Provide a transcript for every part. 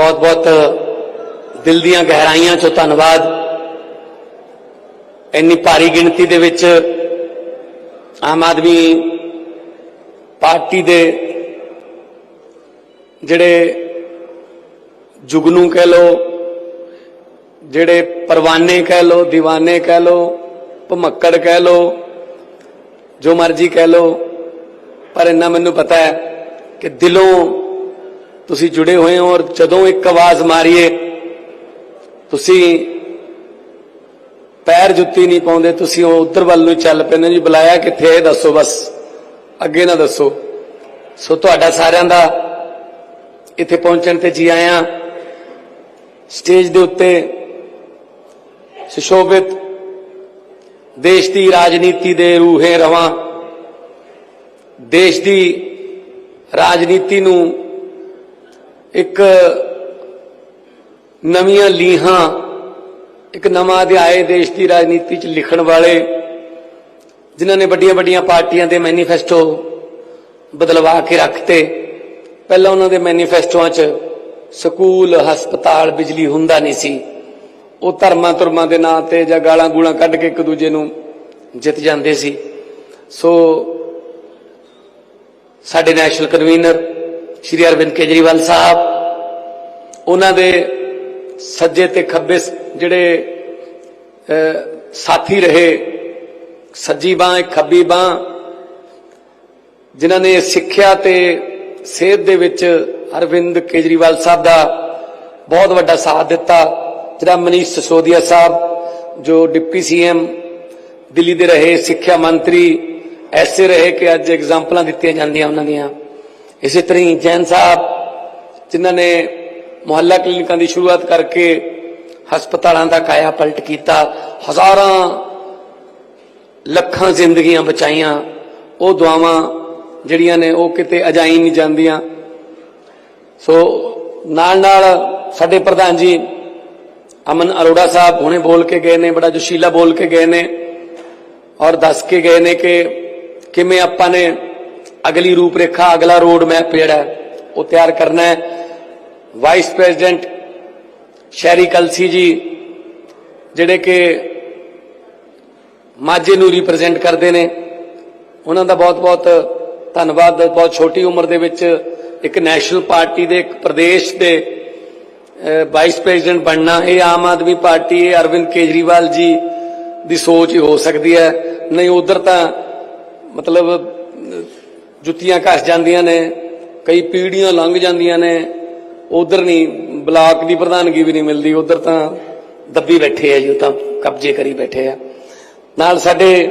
ਬਹੁਤ ਬਹੁਤ ਦਿਲ ਦੀਆਂ ਗਹਿਰਾਈਆਂ ਚੋਂ ਧੰਨਵਾਦ। ਇੰਨੀ ਭਾਰੀ ਗਿਣਤੀ ਦੇ ਵਿੱਚ ਆਮ ਆਦਮੀ ਪਾਰਟੀ ਦੇ ਜਿਹੜੇ ਜੁਗਨੂ ਕਹਿ ਲੋ ਜਿਹੜੇ ਪਰਵਾਨੇ ਕਹਿ ਲੋ دیਵਾਨੇ ਕਹਿ ਲੋ ਭਮੱਕੜ ਕਹਿ ਲੋ ਜੋ ਮਰਜ਼ੀ ਕਹਿ ਲੋ ਪਰ ਇੰਨਾ ਮੈਨੂੰ ਪਤਾ ਹੈ ਕਿ ਦਿਲੋਂ ਤੁਸੀਂ ਜੁੜੇ ਹੋਏ ਹੋ ਔਰ ਜਦੋਂ ਇੱਕ ਆਵਾਜ਼ ਮਾਰੀਏ, ਤੁਸੀਂ ਪੈਰ ਜੁੱਤੀ ਨਹੀਂ ਪਾਉਂਦੇ, ਤੁਸੀਂ ਉਹ ਉੱਧਰ ਵੱਲ ਨੂੰ ਚੱਲ ਪੈਂਦੇ ਹੋ ਜੀ, ਬੁਲਾਇਆ ਕਿੱਥੇ ਇਹ ਦੱਸੋ ਬਸ, ਅੱਗੇ ਨਾ ਦੱਸੋ। ਸੋ ਤੁਹਾਡਾ ਸਾਰਿਆਂ ਦਾ ਇੱਥੇ ਪਹੁੰਚਣ ਤੇ ਜੀ ਆਇਆਂ। ਸਟੇਜ ਦੇ ਉੱਤੇ ਸੁਸ਼ੋਭਿਤ ਦੇਸ਼ ਦੀ ਰਾਜਨੀਤੀ ਦੇ ਰੂਹੇ ਰਵਾਂ, ਦੇਸ਼ ਦੀ ਰਾਜਨੀਤੀ ਨੂੰ ਇੱਕ ਨਵੀਆਂ ਲੀਹਾਂ, ਇੱਕ ਨਵਾਂ ਅਧਿਆਏ ਦੇਸ਼ ਦੀ ਰਾਜਨੀਤੀ 'ਚ ਲਿਖਣ ਵਾਲੇ, ਜਿਨ੍ਹਾਂ ਨੇ ਵੱਡੀਆਂ ਵੱਡੀਆਂ ਪਾਰਟੀਆਂ ਦੇ ਮੈਨੀਫੈਸਟੋ ਬਦਲਵਾ ਕੇ ਰੱਖਤੇ। ਪਹਿਲਾਂ ਉਹਨਾਂ ਦੇ ਮੈਨੀਫੈਸਟੋਆਂ 'ਚ ਸਕੂਲ, ਹਸਪਤਾਲ, ਬਿਜਲੀ ਹੁੰਦਾ ਨਹੀਂ ਸੀ। ਉਹ ਧਰਮਾਂ ਤੁਰਮਾਂ ਦੇ ਨਾਂ ਤੇ ਜਾਂ ਗਾਲਾਂ ਗੂਲਾਂ ਕੱਢ ਕੇ ਇੱਕ ਦੂਜੇ ਨੂੰ ਜਿੱਤ ਜਾਂਦੇ ਸੀ। ਸੋ ਸਾਡੇ ਨੈਸ਼ਨਲ ਕਨਵੀਨਰ ਸ਼੍ਰੀ ਅਰਵਿੰਦ ਕੇਜਰੀਵਾਲ ਸਾਹਿਬ, ਉਹਨਾਂ ਦੇ ਸੱਜੇ ਤੇ ਖੱਬੇ ਜਿਹੜੇ ਸਾਥੀ ਰਹੇ, ਸੱਜੀ ਬਾਹ ਖੱਬੀ ਬਾਹ, ਜਿਨ੍ਹਾਂ ਨੇ ਸਿੱਖਿਆ ਤੇ ਸਿਹਤ ਦੇ ਵਿੱਚ ਅਰਵਿੰਦ ਕੇਜਰੀਵਾਲ ਸਾਹਿਬ ਦਾ ਬਹੁਤ ਵੱਡਾ ਸਾਥ ਦਿੱਤਾ, ਜਿਹੜਾ ਮਨੀਸ਼ ਸਸੋਦੀਆ ਸਾਹਿਬ, ਜੋ ਡਿਪਟੀ ਸੀਐਮ ਦਿੱਲੀ ਦੇ ਰਹੇ ਸਿੱਖਿਆ ਮੰਤਰੀ, ਐਸੇ ਰਹੇ ਕਿ ਅੱਜ ਐਗਜ਼ਾਮਪਲਾਂ ਦਿੱਤੀਆਂ ਜਾਂਦੀਆਂ ਉਹਨਾਂ ਦੀਆਂ। ਇਸੇ ਤਰ੍ਹਾਂ ਹੀ ਜੈਨ ਸਾਹਿਬ, ਜਿਨ੍ਹਾਂ ਨੇ ਮੁਹੱਲਾ ਕਲੀਨਿਕਾਂ ਦੀ ਸ਼ੁਰੂਆਤ ਕਰਕੇ ਹਸਪਤਾਲਾਂ ਦਾ ਕਾਇਆ ਪਲਟ ਕੀਤਾ, ਹਜ਼ਾਰਾਂ ਲੱਖਾਂ ਜ਼ਿੰਦਗੀਆਂ ਬਚਾਈਆਂ, ਉਹ ਦੁਆਵਾਂ ਜਿਹੜੀਆਂ ਨੇ ਉਹ ਕਿਤੇ ਅਜਾਈ ਨਹੀਂ ਜਾਂਦੀਆਂ। ਸੋ ਨਾਲ ਨਾਲ ਸਾਡੇ ਪ੍ਰਧਾਨ ਜੀ ਅਮਨ ਅਰੋੜਾ ਸਾਹਿਬ ਹੁਣੇ ਬੋਲ ਕੇ ਗਏ ਨੇ, ਬੜਾ ਜੋਸ਼ੀਲਾ ਬੋਲ ਕੇ ਗਏ ਨੇ ਔਰ ਦੱਸ ਕੇ ਗਏ ਨੇ ਕਿ ਕਿਵੇਂ ਆਪਾਂ ਨੇ ਅਗਲੀ ਰੂਪਰੇਖਾ, ਅਗਲਾ ਰੋਡ ਮੈਪ ਜਿਹੜਾ ਉਹ ਤਿਆਰ ਕਰਨਾ ਹੈ। ਵਾਈਸ ਪ੍ਰੈਜ਼ੀਡੈਂਟ ਸ਼ਹਿਰੀ ਕਲਸੀ ਜੀ, ਜਿਹੜੇ ਕਿ ਮਾਝੇ ਨੂੰ ਰਿਪਰੈਜ਼ੈਂਟ ਕਰਦੇ ਨੇ, ਉਹਨਾਂ ਦਾ ਬਹੁਤ-ਬਹੁਤ ਧੰਨਵਾਦ। ਬਹੁਤ ਛੋਟੀ ਉਮਰ ਦੇ ਵਿੱਚ ਇੱਕ ਨੈਸ਼ਨਲ ਪਾਰਟੀ ਦੇ, ਇੱਕ ਪ੍ਰਦੇਸ਼ ਦੇ ਵਾਈਸ ਪ੍ਰੈਜ਼ੀਡੈਂਟ ਬਣਨਾ, ਇਹ ਆਮ ਆਦਮੀ ਪਾਰਟੀ, ਇਹ ਅਰਵਿੰਦ ਕੇਜਰੀਵਾਲ ਜੀ ਦੀ ਸੋਚ ਹੀ ਹੋ ਸਕਦੀ ਹੈ। ਨਹੀਂ, ਉਧਰ ਤਾਂ ਮਤਲਬ ਜੁੱਤੀਆਂ ਘਸ ਜਾਂਦੀਆਂ ਨੇ, ਕਈ ਪੀੜ੍ਹੀਆਂ ਲੰਘ ਜਾਂਦੀਆਂ ਨੇ, ਉਧਰ ਨਹੀਂ ਬਲਾਕ ਦੀ ਪ੍ਰਧਾਨਗੀ ਵੀ ਨਹੀਂ ਮਿਲਦੀ, ਉਧਰ ਤਾਂ ਦੱਬੀ ਬੈਠੇ ਆ ਜੀ, ਉਹ ਤਾਂ ਕਬਜ਼ੇ ਕਰੀ ਬੈਠੇ ਆ। ਨਾਲ ਸਾਡੇ,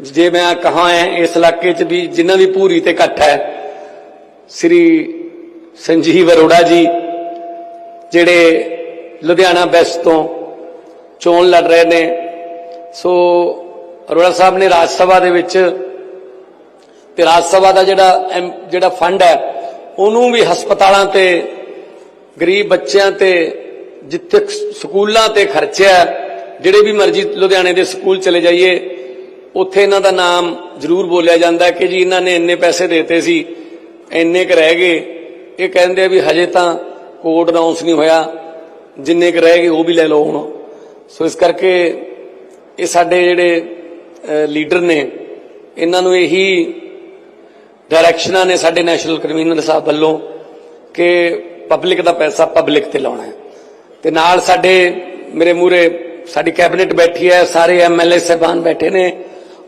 ਜੇ ਮੈਂ ਕਹਾਂ ਹੈ ਇਸ ਇਲਾਕੇ 'ਚ ਵੀ ਜਿਨ੍ਹਾਂ ਦੀ ਪੂਰੀ ਤੇ ਇਕੱਠ ਹੈ, ਸ੍ਰੀ ਸੰਜੀਵ ਅਰੋੜਾ ਜੀ, ਜਿਹੜੇ ਲੁਧਿਆਣਾ ਵੈਸਟ ਤੋਂ ਚੋਣ ਲੜ ਰਹੇ ਨੇ। ਸੋ ਅਰੋੜਾ ਸਾਹਿਬ ਨੇ ਰਾਜ ਸਭਾ ਦੇ ਵਿੱਚ ਤੇ ਰਾਜ ਸਭਾ ਦਾ ਜਿਹੜਾ ਐਮ- ਜਿਹੜਾ ਫੰਡ ਹੈ, ਉਹਨੂੰ ਵੀ ਹਸਪਤਾਲਾਂ ਤੇ, ਗਰੀਬ ਬੱਚਿਆਂ ਤੇ, ਜਿੱਥੇ ਸਕੂਲਾਂ ਤੇ ਖਰਚਿਆ ਜਿਹੜੇ ਵੀ ਮਰਜ਼ੀ ਲੁਧਿਆਣੇ ਦੇ ਸਕੂਲ ਚਲੇ ਜਾਈਏ, ਉੱਥੇ ਇਹਨਾਂ ਦਾ ਨਾਮ ਜ਼ਰੂਰ ਬੋਲਿਆ ਜਾਂਦਾ ਕਿ ਜੀ ਇਹਨਾਂ ਨੇ ਇੰਨੇ ਪੈਸੇ ਦਿੱਤੇ ਸੀ, ਇੰਨੇ ਕੁ ਰਹਿ ਗਏ। ਇਹ ਕਹਿੰਦੇ ਆ ਵੀ ਹਜੇ ਤਾਂ ਕੋਡ ਅਨਾਉਂਸ ਨਹੀਂ ਹੋਇਆ, ਜਿੰਨੇ ਕੁ ਰਹਿ ਗਏ ਉਹ ਵੀ ਲੈ ਲਓ ਹੁਣ। ਸੋ ਇਸ ਕਰਕੇ ਇਹ ਸਾਡੇ ਜਿਹੜੇ ਲੀਡਰ ਨੇ, ਇਹਨਾਂ ਨੂੰ ਇਹੀ ਡਾਇਰੈਕਸ਼ਨਾਂ ਨੇ ਸਾਡੇ ਨੈਸ਼ਨਲ ਕਨਵੀਨਰ ਸਾਹਿਬ ਵੱਲੋਂ ਕਿ ਪਬਲਿਕ ਦਾ ਪੈਸਾ ਪਬਲਿਕ ਤੇ ਲਾਉਣਾ ਹੈ। ਤੇ ਨਾਲ ਸਾਡੇ ਮੇਰੇ ਮੂਰੇ ਸਾਡੀ ਕੈਬਨਿਟ ਬੈਠੀ ਹੈ, ਸਾਰੇ ਐਮਐਲਏ ਸਹਿਬਾਨ ਬੈਠੇ ਨੇ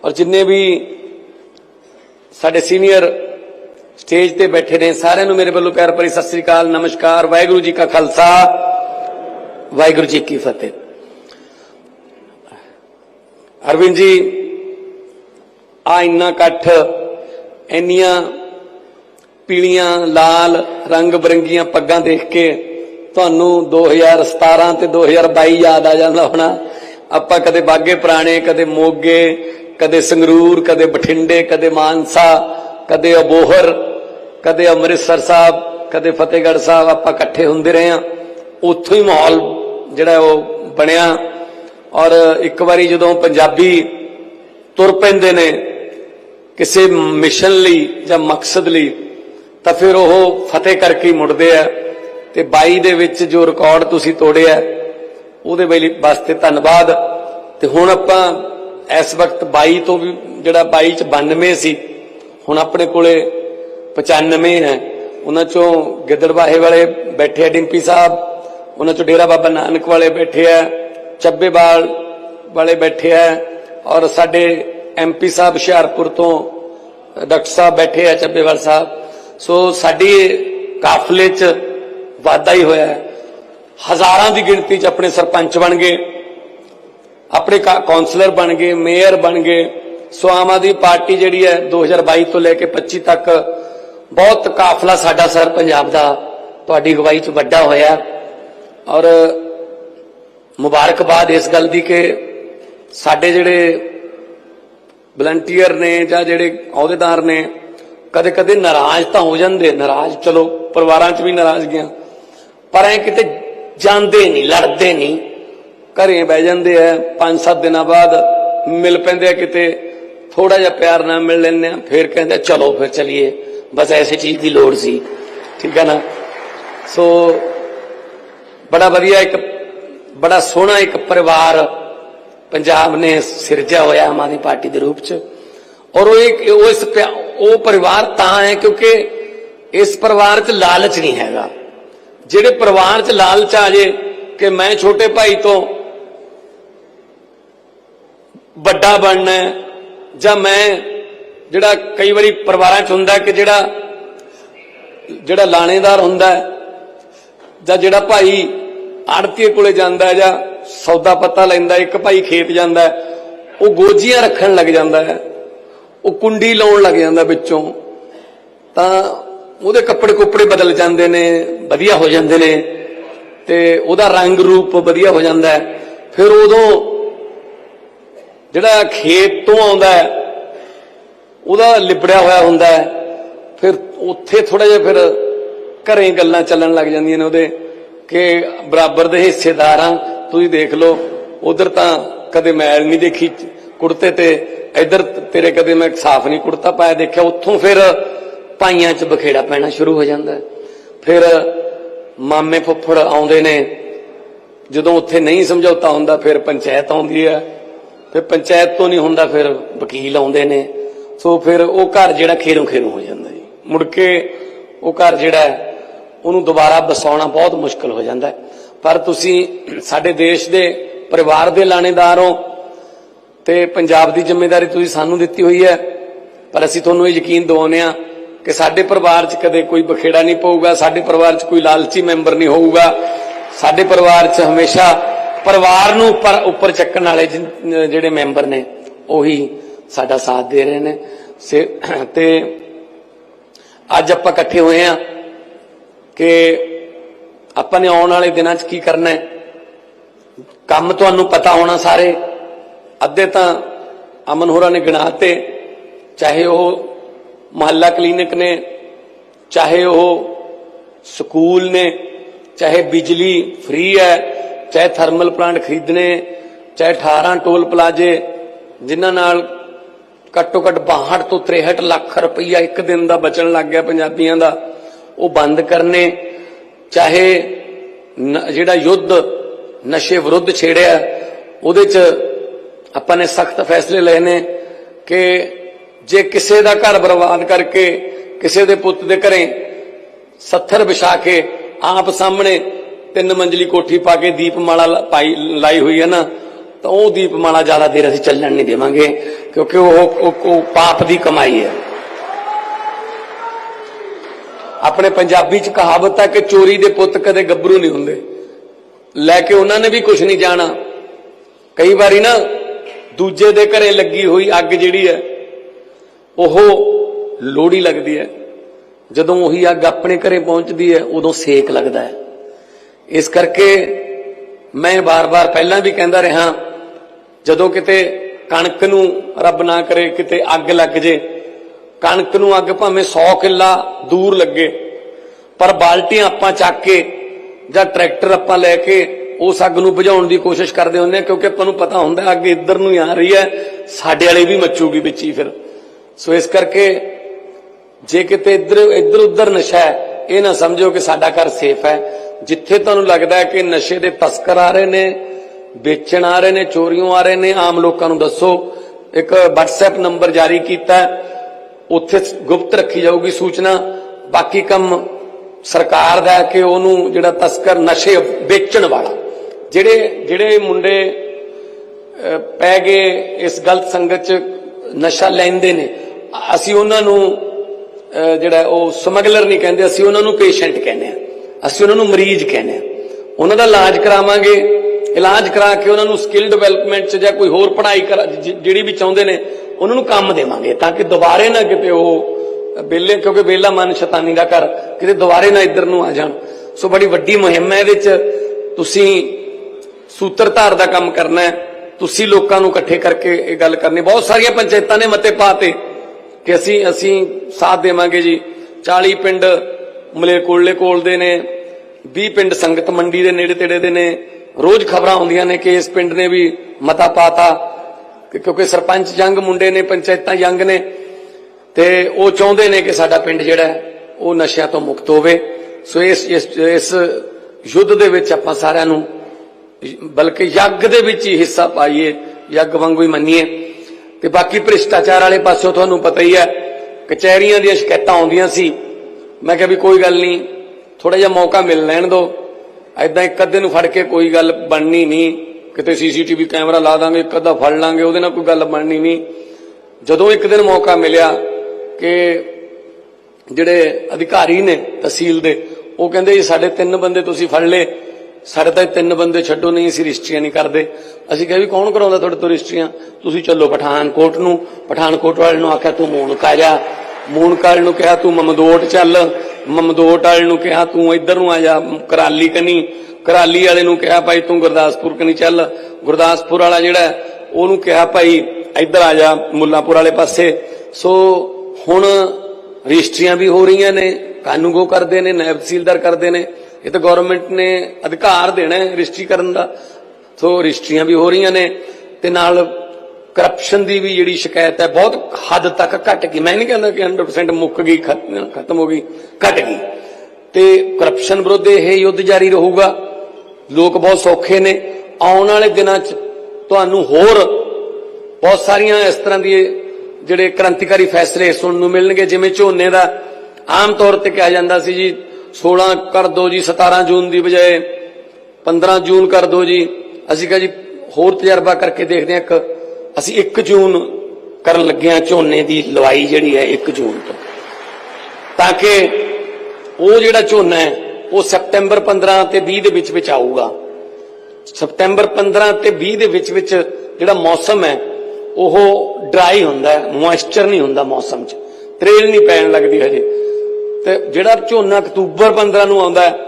ਔਰ ਜਿੰਨੇ ਵੀ ਸਾਡੇ ਸੀਨੀਅਰ ਸਟੇਜ ਤੇ ਬੈਠੇ ਨੇ, ਸਾਰਿਆਂ ਨੂੰ ਮੇਰੇ ਵੱਲੋਂ ਪਿਆਰ ਭਰੀ ਸਤਿ ਸ੍ਰੀ ਅਕਾਲ, ਨਮਸਕਾਰ, ਵਾਹਿਗੁਰੂ ਜੀ ਕਾ ਖਾਲਸਾ, ਵਾਹਿਗੁਰੂ ਜੀ ਕੀ ਫਤਿਹ। ਅਰਵਿੰਦ ਜੀ, ਆ ਇੰਨਾ ਇਕੱਠ ਇੰਨੀਆਂ ਪੀਲੀਆਂ, ਲਾਲ, ਰੰਗ ਬਰੰਗੀਆਂ ਪੱਗਾਂ ਦੇਖ ਕੇ ਤੁਹਾਨੂੰ 2017 ਤੇ 2022 ਯਾਦ ਆ ਜਾਂਦਾ ਹੋਣਾ। ਆਪਾਂ ਕਦੇ ਬਾਗੇ ਪੁਰਾਣੇ, ਕਦੇ ਮੋਗੇ, ਕਦੇ ਸੰਗਰੂਰ, ਕਦੇ ਬਠਿੰਡੇ, ਕਦੇ ਮਾਨਸਾ, ਕਦੇ ਅਬੋਹਰ, ਕਦੇ ਅੰਮ੍ਰਿਤਸਰ ਸਾਹਿਬ, ਕਦੇ ਫਤਿਹਗੜ੍ਹ ਸਾਹਿਬ ਆਪਾਂ ਇਕੱਠੇ ਹੁੰਦੇ ਰਹੇ ਆ ਉੱਥੋਂ ਹੀ ਮਾਹੌਲ ਜਿਹੜਾ ਉਹ ਬਣਿਆ। ਔਰ ਇੱਕ ਵਾਰੀ ਜਦੋਂ ਪੰਜਾਬੀ ਤੁਰ ਪੈਂਦੇ ਨੇ ਕਿਸੇ ਮਿਸ਼ਨ ਲਈ ਜਾਂ ਮਕਸਦ ਲਈ, ਤਾਂ ਫਿਰ ਉਹ ਫਤਿਹ ਕਰਕੇ ਮੁੜਦੇ ਆ ਤੇ 22 ਦੇ ਵਿੱਚ ਜੋ ਰਿਕਾਰਡ ਤੁਸੀਂ ਤੋੜਿਆ, ਉਹਦੇ ਲਈ ਵਾਸਤੇ ਧੰਨਵਾਦ। ਤੇ ਹੁਣ ਆਪਾਂ ਇਸ ਵਕਤ 22 ਤੋਂ ਵੀ, ਜਿਹੜਾ 22 ਚ 92 ਸੀ, ਹੁਣ ਆਪਣੇ ਕੋਲੇ 95 ਹੈ। ਉਹਨਾਂ ਚੋਂ ਗਿੱਦੜਵਾਹੇ ਵਾਲੇ ਬੈਠੇ ਆ ਡਿੰਪੀ ਸਾਹਿਬ, ਉਹਨਾਂ ਚੋਂ ਡੇਰਾ ਬਾਬਾ ਨਾਨਕ ਵਾਲੇ ਬੈਠੇ ਆ ਚੱਬੇਵਾਲ ਵਾਲੇ ਬੈਠੇ ਆ, ਔਰ ਸਾਡੇ ਐਮਪੀ ਸਾਹਿਬ ਹੁਸ਼ਿਆਰਪੁਰ ਤੋਂ, ਡਾਕਟਰ ਸਾਹਿਬ ਬੈਠੇ ਆ ਚੱਬੇਵਾਲ ਸਾਹਿਬ। ਸੋ ਸਾਡੀ ਕਾਫਲੇ 'ਚ ਵਾਧਾ ਹੀ ਹੋਇਆ ਹੈ। ਹਜ਼ਾਰਾਂ ਦੀ ਗਿਣਤੀ 'ਚ ਆਪਣੇ ਸਰਪੰਚ ਬਣ ਗਏ, ਆਪਣੇ ਕਾ- ਕੌਂਸਲਰ ਬਣ ਗਏ, ਮੇਅਰ ਬਣ ਗਏ। ਸੋ ਆਮ ਆਦਮੀ ਪਾਰਟੀ ਜਿਹੜੀ ਹੈ 2022 ਤੋਂ ਲੈ ਕੇ 25 ਤੱਕ ਬਹੁਤ ਕਾਫਲਾ ਸਾਡਾ ਸਰ ਪੰਜਾਬ ਦਾ ਤੁਹਾਡੀ ਅਗਵਾਈ 'ਚ ਵੱਡਾ ਹੋਇਆ। ਔਰ ਮੁਬਾਰਕਬਾਦ ਇਸ ਗੱਲ ਦੀ ਕਿ ਸਾਡੇ ਜਿਹੜੇ ਵਲੰਟੀਅਰ ਨੇ ਜਾਂ ਜਿਹੜੇ ਅਹੁਦੇਦਾਰ ਨੇ, ਕਦੇ ਕਦੇ ਨਾਰਾਜ਼ ਤਾਂ ਹੋ ਜਾਂਦੇ, ਨਾਰਾਜ਼ ਚਲੋ, ਪਰਿਵਾਰਾਂ 'ਚ ਵੀ ਨਾਰਾਜ਼ਗੀਆਂ ਪਰ ਐ ਕਿਤੇ ਜਾਂਦੇ ਨਹੀਂ, ਲੜਦੇ ਨਹੀਂ। ਘਰੇ ਬਹਿ ਜਾਂਦੇ ਆ 5-7 ਦਿਨਾਂ ਬਾਅਦ ਮਿਲ ਪੈਂਦੇ ਆ ਕਿਤੇ ਥੋੜਾ ਜਿਹਾ ਪਿਆਰ ਨਾਲ ਮਿਲ ਲੈਂਦੇ ਆ, ਫਿਰ ਕਹਿੰਦੇ ਚਲੋ ਫਿਰ ਚਲੀਏ। ਬਸ ਐਸੀ ਚੀਜ਼ ਦੀ ਲੋੜ ਸੀ। ਠੀਕ ਹੈ ਨਾ? ਸੋ ਬੜਾ ਵਧੀਆ ਇੱਕ, ਬੜਾ ਸੋਹਣਾ ਇੱਕ ਪਰਿਵਾਰ ਪੰਜਾਬ ਨੇ ਸਿਰਜਿਆ ਹੋਇਆ ਆਮ ਆਦਮੀ ਪਾਰਟੀ ਦੇ ਰੂਪ ਚ। ਔਰ ਉਹ ਇੱਕ, ਉਹ ਇਸ ਉਹ ਪਰਿਵਾਰ ਤਾਂ ਹੈ ਕਿਉਂਕਿ ਇਸ ਪਰਿਵਾਰ 'ਚ ਲਾਲਚ ਨਹੀਂ ਹੈਗਾ। ਜਿਹੜੇ ਪਰਿਵਾਰ 'ਚ ਲਾਲਚ ਆ ਜੇ ਕਿ ਮੈਂ ਛੋਟੇ ਭਾਈ ਤੋਂ ਵੱਡਾ ਬਣਨਾ ਜਾਂ ਮੈਂ ਜਿਹੜਾ ਕਈ ਵਾਰੀ ਪਰਿਵਾਰਾਂ 'ਚ ਹੁੰਦਾ ਕਿ ਜਿਹੜਾ ਜਿਹੜਾ ਲਾਣੇਦਾਰ ਹੁੰਦਾ ਜਾਂ ਜਿਹੜਾ ਭਾਈ ਆੜਤੀਏ ਕੋਲੇ ਜਾਂਦਾ ਜਾਂ ਸੌਦਾ ਪੱਤਾ ਲੈਂਦਾ, ਇੱਕ ਭਾਈ ਖੇਤ ਜਾਂਦਾ ਉਹ ਗੋਜੀਆਂ ਰੱਖਣ ਲੱਗ ਜਾਂਦਾ ਹੈ, ਉਹ ਕੁੰਡੀ ਲਾਉਣ ਲੱਗ ਜਾਂਦਾ ਵਿੱਚੋਂ। ਤਾਂ ਉਹਦੇ ਕੱਪੜੇ ਕੁੱਪੜੇ ਬਦਲ ਜਾਂਦੇ ਨੇ, ਵਧੀਆ ਹੋ ਜਾਂਦੇ ਨੇ ਤੇ ਉਹਦਾ ਰੰਗ ਰੂਪ ਵਧੀਆ ਹੋ ਜਾਂਦਾ ਹੈ। ਫਿਰ ਉਦੋਂ ਜਿਹੜਾ ਖੇਤ ਤੋਂ ਆਉਂਦਾ ਹੈ, ਉਹਦਾ ਲਿਬੜਿਆ ਹੋਇਆ ਹੁੰਦਾ ਹੈ। ਫਿਰ ਉੱਥੇ ਥੋੜਾ ਜਿਹਾ ਫਿਰ ਘਰੇ ਗੱਲਾਂ ਚੱਲਣ ਲੱਗ ਜਾਂਦੀਆਂ ਨੇ ਉਹਦੇ ਕਿ ਬਰਾਬਰ ਦੇ ਹਿੱਸੇਦਾਰ ਆ ਤੁਸੀਂ ਦੇਖ ਲਓ, ਉਧਰ ਤਾਂ ਕਦੇ ਮੈਲ ਨਹੀਂ ਦੇਖੀ, ਕੁੜਤੇ ਤੇ ਇੱਧਰ ਤੇਰੇ ਕਦੇ ਮੈਂ ਸਾਫ਼ ਨਹੀਂ ਕੁੜਤਾ ਪਾਇਆ ਦੇਖਿਆ, ਉੱਥੋਂ ਫਿਰ ਪਾਈਆਂ 'ਚ ਬਖੇੜਾ ਪੈਣਾ ਸ਼ੁਰੂ ਹੋ ਜਾਂਦਾ ਫਿਰ ਮਾਮੇ ਫੁੱਫੜ ਆਉਂਦੇ ਨੇ, ਜਦੋਂ ਉੱਥੇ ਨਹੀਂ ਸਮਝੌਤਾ ਹੁੰਦਾ, ਫਿਰ ਪੰਚਾਇਤ ਆਉਂਦੀ ਹੈ। ਫਿਰ ਪੰਚਾਇਤ ਤੋਂ ਨਹੀਂ ਹੁੰਦਾ, ਫਿਰ ਵਕੀਲ ਆਉਂਦੇ ਨੇ। ਸੋ ਫਿਰ ਉਹ ਘਰ ਜਿਹੜਾ ਖੇਰੋਂ ਖੇਰੋਂ ਹੋ ਜਾਂਦਾ ਜੀ। ਮੁੜ ਕੇ ਉਹ ਘਰ ਜਿਹੜਾ ਉਹਨੂੰ ਦੁਬਾਰਾ ਬਸਾਉਣਾ ਬਹੁਤ ਮੁਸ਼ਕਲ ਹੋ ਜਾਂਦਾ ਹੈ। ਪਰ ਤੁਸੀਂ ਸਾਡੇ ਦੇਸ਼ ਦੇ ਪਰਿਵਾਰ ਦੇ ਲਾਣੇਦਾਰ ਹੋ ਤੇ ਪੰਜਾਬ ਦੀ ਜ਼ਿੰਮੇਵਾਰੀ ਤੁਸੀਂ ਸਾਨੂੰ ਦਿੱਤੀ ਹੋਈ ਹੈ। ਪਰ ਅਸੀਂ ਤੁਹਾਨੂੰ ਇਹ ਯਕੀਨ ਦਿਵਾਉਂਦੇ ਆ ਕਿ ਸਾਡੇ ਪਰਿਵਾਰ 'ਚ ਕਦੇ ਕੋਈ ਬਖੇੜਾ ਨਹੀਂ ਪਊਗਾ, ਸਾਡੇ ਪਰਿਵਾਰ 'ਚ ਕੋਈ ਲਾਲਚੀ ਮੈਂਬਰ ਨਹੀਂ ਹੋਊਗਾ। ਸਾਡੇ ਪਰਿਵਾਰ 'ਚ ਹਮੇਸ਼ਾ ਪਰਿਵਾਰ ਨੂੰ ਉੱਪਰ ਉੱਪਰ ਚੱਕਣ ਵਾਲੇ ਜਿਹੜੇ ਮੈਂਬਰ ਨੇ, ਉਹੀ ਸਾਡਾ ਸਾਥ ਦੇ ਰਹੇ ਨੇ। ਸੇ- ਤੇ ਅੱਜ ਆਪਾਂ ਇਕੱਠੇ ਹੋਏ ਆ ਕਿ ਆਪਾਂ ਨੇ ਆਉਣ ਵਾਲੇ ਦਿਨਾਂ 'ਚ ਕੀ ਕਰਨਾ ਹੈ? ਕੰਮ ਤੁਹਾਨੂੰ ਪਤਾ ਹੋਣਾ ਸਾਰੇ। ਅੱਧੇ ਤਾਂ ਅਮਨ ਹੋਰਾਂ ਨੇ ਗਿਣਾਤੇ ਚਾਹੇ ਉਹ ਮਹੱਲਾ ਕਲੀਨਿਕ ਨੇ, ਚਾਹੇ ਉਹ ਸਕੂਲ ਨੇ, ਚਾਹੇ ਬਿਜਲੀ ਫ੍ਰੀ ਹੈ, ਚਾਹੇ ਥਰਮਲ ਪਲਾਂਟ ਖਰੀਦਣੇ, ਚਾਹੇ 18 ਟੋਲ ਪਲਾਜ਼ੇ, ਜਿਨ੍ਹਾਂ ਨਾਲ ਘੱਟੋ ਘੱਟ 62 ਤੋਂ 63 ਲੱਖ ਰੁਪਈਆ ਇੱਕ ਦਿਨ ਦਾ ਬਚਣ ਲੱਗ ਗਿਆ ਪੰਜਾਬੀਆਂ ਦਾ, ਉਹ ਬੰਦ ਕਰਨੇ। ਚਾਹੇ ਜਿਹੜਾ ਯੁੱਧ ਨਸ਼ੇ ਵਿਰੁੱਧ ਛੇੜਿਆ, ਉਹਦੇ 'ਚ ਆਪਾਂ ਨੇ ਸਖਤ ਫੈਸਲੇ ਲਏ ਨੇ ਕਿ ਜੇ ਕਿਸੇ ਦਾ ਘਰ ਬਰਬਾਦ ਕਰਕੇ ਕਿਸੇ ਦੇ ਪੁੱਤ ਦੇ ਘਰੇ ਸੱਥਰ ਵਿਛਾ ਕੇ ਆਪ ਸਾਹਮਣੇ ਤਿੰਨ ਮੰਜ਼ਲੀ ਕੋਠੀ ਪਾ ਕੇ ਦੀਪਮਾਲਾ ਪਾਈ, ਲਾਈ ਹੋਈ ਹੈ ਨਾ, ਤਾਂ ਉਹ ਦੀਪਮਾਲਾ ਜ਼ਿਆਦਾ ਦੇਰ ਅਸੀਂ ਚੱਲਣ ਨਹੀਂ ਦੇਵਾਂਗੇ, ਕਿਉਂਕਿ ਉਹ ਪਾਪ ਦੀ ਕਮਾਈ ਹੈ। ਆਪਣੇ ਪੰਜਾਬੀ ਚ ਕਹਾਵਤ ਆ ਕਿ ਚੋਰੀ ਦੇ ਪੁੱਤ ਕਦੇ ਗੱਭਰੂ ਨਹੀਂ ਹੁੰਦੇ। ਲੈ ਕੇ ਉਹਨਾਂ ਨੇ ਵੀ ਕੁਝ ਨਹੀਂ ਜਾਣਾ। ਕਈ ਵਾਰੀ ਨਾ ਦੂਜੇ ਦੇ ਘਰੇ ਲੱਗੀ ਹੋਈ ਅੱਗ ਜਿਹੜੀ ਹੈ, ਉਹ ਲੋੜੀ ਲੱਗਦੀ ਹੈ। ਜਦੋਂ ਉਹੀ ਅੱਗ ਆਪਣੇ ਘਰੇ ਪਹੁੰਚਦੀ ਹੈ, ਉਦੋਂ ਸੇਕ ਲੱਗਦਾ ਹੈ। ਇਸ ਕਰਕੇ ਮੈਂ ਬਾਰ-ਬਾਰ ਪਹਿਲਾਂ ਵੀ ਕਹਿੰਦਾ ਰਿਹਾ, ਜਦੋਂ ਕਿਤੇ ਕਣਕ ਨੂੰ ਰੱਬ ਨਾ ਕਰੇ, ਕਿਤੇ ਅੱਗ ਲੱਗ ਜੇ ਕਣਕ ਨੂੰ ਅੱਗ ਭਾਵੇਂ 100 ਕਿੱਲਾ ਦੂਰ ਲੱਗੇ ਪਰ ਬਾਲਟੀਆਂ ਆਪਾਂ ਚੱਕ ਕੇ ਜਾਂ ਟਰੈਕਟਰ ਆਪਾਂ ਲੈ ਕੇ ਉਸ ਅੱਗ ਨੂੰ ਬੁਝਾਉਣ ਦੀ ਕੋਸ਼ਿਸ਼ ਕਰਦੇ ਹੁੰਦੇ ਆ ਕਿਉਂਕਿ ਆਪਾਂ ਨੂੰ ਪਤਾ ਹੁੰਦਾ ਅੱਗ ਇੱਧਰ ਨੂੰ ਹੀ ਆ ਰਹੀ ਹੈ ਸਾਡੇ ਵਾਲੇ ਵੀ ਮੱਚੂਗੀ ਵਿੱਚ ਹੀ ਫਿਰ। ਸੋ ਇਸ ਕਰਕੇ ਜੇ ਕਿਤੇ ਇੱਧਰ ਇੱਧਰ ਉੱਧਰ ਨਸ਼ਾ ਹੈ ਇਹ ਨਾ ਸਮਝੋ ਕਿ ਸਾਡਾ ਘਰ ਸੇਫ ਹੈ। ਜਿੱਥੇ ਤੁਹਾਨੂੰ ਲੱਗਦਾ ਹੈ ਕਿ ਨਸ਼ੇ ਦੇ ਤਸਕਰ ਆ ਰਹੇ ਨੇ ਵੇਚਣ ਆ ਰਹੇ ਨੇ ਚੋਰੀਆਂ ਆ ਰਹੇ ਨੇ ਆਮ ਲੋਕਾਂ ਨੂੰ ਦੱਸੋ। ਇੱਕ WhatsApp ਨੰਬਰ ਜਾਰੀ ਕੀਤਾ ਹੈ, ਉੱਥੇ ਗੁਪਤ ਰੱਖੀ ਜਾਊਗੀ ਸੂਚਨਾ। ਬਾਕੀ ਕੰਮ ਸਰਕਾਰ ਦਾ ਕਿ ਉਹਨੂੰ ਜਿਹੜਾ ਤਸਕਰ ਨਸ਼ੇ ਵੇਚਣ ਵਾਲਾ। ਜਿਹੜੇ ਜਿਹੜੇ ਮੁੰਡੇ ਪੈ ਗਏ ਇਸ ਗਲਤ ਸੰਗਤ ਚ, ਨਸ਼ਾ ਲੈਂਦੇ ਨੇ, ਅਸੀਂ ਉਹਨਾਂ ਨੂੰ ਜਿਹੜਾ ਉਹ ਸਮਗਲਰ ਨਹੀਂ ਕਹਿੰਦੇ, ਅਸੀਂ ਉਹਨਾਂ ਨੂੰ ਪੇਸ਼ੈਂਟ ਕਹਿੰਦੇ ਆ ਅਸੀਂ ਉਹਨਾਂ ਨੂੰ ਮਰੀਜ਼ ਕਹਿੰਦੇ ਆ ਉਹਨਾਂ ਦਾ ਇਲਾਜ ਕਰਾਵਾਂਗੇ। ਇਲਾਜ ਕਰਾ ਕੇ ਉਹਨਾਂ ਨੂੰ ਸਕਿੱਲ ਡਿਵੈਲਪਮੈਂਟ ਚ ਜਾਂ ਕੋਈ ਹੋਰ ਪੜ੍ਹਾਈ ਜਿਹੜੀ ਵੀ ਚਾਹੁੰਦੇ ਨੇ ਉਹਨਾਂ ਨੂੰ ਕੰਮ ਦੇਵਾਂਗੇ ਤਾਂ ਕਿ ਦੁਬਾਰੇ ਨਾ ਕਿਤੇ ਉਹ ਬੇਲੇ ਕਿਉਂਕਿ ਬੇਲਾ ਮਨ ਸ਼ੈਤਾਨੀ ਦਾ ਘਰ ਕਿਤੇ ਦੁਬਾਰੇ ਨਾ ਇੱਧਰ ਨੂੰ ਆ ਜਾਣ। ਸੋ ਬੜੀ ਵੱਡੀ ਮੁਹਿੰਮ ਹੈ ਇਹਦੇ ਵਿੱਚ। ਤੁਸੀਂ ਸੂਤਰਧਾਰ ਦਾ ਕੰਮ ਕਰਨਾ ਹੈ। ਤੁਸੀਂ ਲੋਕਾਂ ਨੂੰ ਇਕੱਠੇ ਕਰਕੇ ਇਹ ਗੱਲ ਕਰਨੀ। ਬਹੁਤ ਸਾਰੀਆਂ ਪੰਚਾਇਤਾਂ ਨੇ ਮਤੇ ਪਾਤੇ ਕਿ ਅਸੀਂ ਅਸੀਂ ਸਾਥ ਦੇਵਾਂਗੇ ਜੀ। 40 ਪਿੰਡ ਮਲੇਕੋਲੇ ਕੋਲ ਦੇ ਨੇ 20 ਪਿੰਡ ਸੰਗਤ ਮੰਡੀ ਦੇ ਨੇੜੇ ਤੇੜੇ ਦੇ ਨੇ। ਰੋਜ਼ ਖਬਰਾਂ ਆਉਂਦੀਆਂ ਨੇ ਕਿ ਇਸ ਪਿੰਡ ਨੇ ਵੀ ਮਤਾ ਪਾਤਾ। ਕਿ- ਕਿਉਂਕਿ ਸਰਪੰਚ ਜੰਗ ਮੁੰਡੇ ਨੇ, ਪੰਚਾਇਤਾਂ ਯੰਗ ਨੇ, ਤੇ ਉਹ ਚਾਹੁੰਦੇ ਨੇ ਕਿ ਸਾਡਾ ਪਿੰਡ ਜਿਹੜਾ ਉਹ ਨਸ਼ਿਆਂ ਤੋਂ ਮੁਕਤ ਹੋਵੇ। ਸੋ ਇਸ ਇਸ ਯੁੱਧ ਦੇ ਵਿੱਚ ਆਪਾਂ ਸਾਰਿਆਂ ਨੂੰ, ਬਲਕਿ ਯੱਗ ਦੇ ਵਿੱਚ ਹੀ ਹਿੱਸਾ ਪਾਈਏ, ਯੱਗ ਵਾਂਗੂ ਹੀ ਮੰਨੀਏ। ਤੇ ਬਾਕੀ ਭ੍ਰਿਸ਼ਟਾਚਾਰ ਵਾਲੇ ਪਾਸਿਓਂ ਤੁਹਾਨੂੰ ਪਤਾ ਹੀ ਹੈ, ਕਚਹਿਰੀਆਂ ਦੀਆਂ ਸ਼ਿਕਾਇਤਾਂ ਆਉਂਦੀਆਂ ਸੀ। ਮੈਂ ਕਿਹਾ ਵੀ ਕੋਈ ਗੱਲ ਨਹੀਂ ਥੋੜਾ ਜਿਹਾ ਮੌਕਾ ਮਿਲ ਲੈਣ ਦਿਓ। ਐਦਾਂ ਇੱਕ ਅੱਧੇ ਨੂੰ ਫੜ ਕੇ ਕੋਈ ਗੱਲ ਬਣਨੀ ਨਹੀਂ। ਕਿਤੇ ਸੀਸੀਟੀਵੀ ਕੈਮਰਾ ਲਾ ਦਾਂਗੇ, ਇੱਕ ਅੱਧਾ ਫੜ ਲਾਂਗੇ, ਉਹਦੇ ਨਾਲ ਕੋਈ ਗੱਲ ਬਣਨੀ ਨਹੀਂ। ਜਦੋਂ ਇੱਕ ਦਿਨ ਮੌਕਾ ਮਿਲਿਆ ਕਿ ਜਿਹੜੇ ਅਧਿਕਾਰੀ ਨੇ ਤਹਿਸੀਲ ਦੇ, ਉਹ ਕਹਿੰਦੇ ਜੀ, ਸਾਡੇ ਤਿੰਨ ਬੰਦੇ ਤੁਸੀਂ ਫੜ ਲਏ, ਸਾਡੇ ਤਾਂ ਤਿੰਨ ਬੰਦੇ ਛੱਡੋ, ਨਹੀਂ ਅਸੀਂ ਰਜਿਸਟਰੀਆਂ ਨਹੀਂ ਕਰਦੇ। ਅਸੀਂ ਕਿਹਾ ਵੀ ਕੌਣ ਕਰਾਉਂਦਾ ਤੁਹਾਡੇ ਤੋਂ ਰਜਿਸਟਰੀਆਂ ਤੁਸੀਂ ਚੱਲੋ ਪਠਾਨਕੋਟ ਨੂੰ ਪਠਾਨਕੋਟ ਵਾਲੇ ਨੂੰ ਆਖਿਆ, ਤੂੰ ਮੂਨਕ ਆ ਜਾ। ਮੂਨਕ ਵਾਲੇ ਨੂੰ ਕਿਹਾ, ਤੂੰ ਮਮਦੋਟ ਚੱਲ। ਮਮਦੋਟ ਵਾਲੇ ਨੂੰ ਕਿਹਾ, ਤੂੰ ਇੱਧਰ ਨੂੰ ਆ ਜਾ, ਕਰਾਲੀ ਕਨੀ। ਕਰਾਲੀ ਵਾਲੇ ਨੂੰ ਕਿਹਾ ਭਾਈ, ਤੂੰ ਗੁਰਦਾਸਪੁਰ ਕਨੀ ਚੱਲ? ਗੁਰਦਾਸਪੁਰ ਵਾਲਾ ਜਿਹੜਾ ਉਹਨੂੰ ਕਿਹਾ ਭਾਈ, ਇੱਧਰ ਆ ਜਾ, ਮੁੱਲਾਪੁਰ ਵਾਲੇ ਪਾਸੇ। ਸੋ ਹੁਣ ਰਜਿਸਟਰੀਆਂ ਵੀ ਹੋ ਰਹੀਆਂ ਨੇ, ਕਾਨੂੰਗੋ ਕਰਦੇ ਨੇ, ਨਾਇਬ ਤਹਿਸੀਲਦਾਰ ਕਰਦੇ ਨੇ। ਇਹ ਤਾਂ ਗਵਰਨਮੈਂਟ ਨੇ ਅਧਿਕਾਰ ਦੇਣਾ ਹੈ ਰਜਿਸਟਰੀ ਕਰਨ ਦਾ। ਸੋ ਰਜਿਸਟਰੀਆਂ ਵੀ ਹੋ ਰਹੀਆਂ ਨੇ ਤੇ ਨਾਲ ਕਰਪਸ਼ਨ ਦੀ ਵੀ ਜਿਹੜੀ ਸ਼ਿਕਾਇਤ ਹੈ, ਬਹੁਤ ਹੱਦ ਤੱਕ ਘਟ ਗਈ। ਮੈਂ ਨਹੀਂ ਕਹਿੰਦਾ ਕਿ 100% ਮੁੱਕ ਗਈ, ਖਤਮ ਹੋ ਗਈ, ਘਟ ਗਈ। ਤੇ ਕਰਪਸ਼ਨ ਵਿਰੁੱਧ ਇਹ ਯੁੱਧ ਜਾਰੀ ਰਹੂਗਾ। ਲੋਕ ਬਹੁਤ ਸੌਖੇ ਨੇ। ਆਉਣ ਵਾਲੇ ਦਿਨਾਂ 'ਚ ਤੁਹਾਨੂੰ ਹੋਰ ਬਹੁਤ ਸਾਰੀਆਂ ਇਸ ਤਰ੍ਹਾਂ ਦੀ ਜਿਹੜੇ ਕ੍ਰਾਂਤੀਕਾਰੀ ਫੈਸਲੇ ਸੁਣਨ ਨੂੰ ਮਿਲਣਗੇ, ਜਿਵੇਂ ਝੋਨੇ ਦਾ ਆਮ ਤੌਰ ਤੇ ਕਿਹਾ ਜਾਂਦਾ ਸੀ ਜੀ 16 ਕਰ ਦਿਓ ਜੀ 17 ਜੂਨ ਦੀ ਬਜਾਏ 15 ਜੂਨ ਕਰ ਦਿਓ ਜੀ। ਅਸੀਂ ਕਿਹਾ ਜੀ, ਹੋਰ ਤਜਰਬਾ ਕਰਕੇ ਦੇਖਦੇ ਹਾਂ ਇੱਕ, ਅਸੀਂ 1 ਜੂਨ ਕਰਨ ਲੱਗੇ ਹਾਂ ਝੋਨੇ ਦੀ ਲਵਾਈ ਜਿਹੜੀ ਹੈ 1 ਜੂਨ ਤੋਂ। ਤਾਂ ਕਿ ਉਹ ਜਿਹੜਾ ਝੋਨਾ ਹੈ ਉਹ ਸਪਟੈਂਬਰ 15 ਤੇ 20 ਦੇ ਵਿੱਚ ਵਿੱਚ ਆਊਗਾ। ਸਪਟੈਂਬਰ 15 ਤੇ 20 ਦੇ ਵਿੱਚ ਵਿੱਚ ਜਿਹੜਾ ਮੌਸਮ ਹੈ, ਉਹ ਡਰਾਈ ਹੁੰਦਾ ਹੈ ਮੋਇਸਚਰ ਨਹੀਂ ਹੁੰਦਾ ਮੌਸਮ 'ਚ। ਤਰੇਲ ਨਹੀਂ ਪੈਣ ਲੱਗਦੀ ਹਜੇ। ਤੇ ਜਿਹੜਾ ਝੋਨਾ ਅਕਤੂਬਰ 15 ਨੂੰ ਆਉਂਦਾ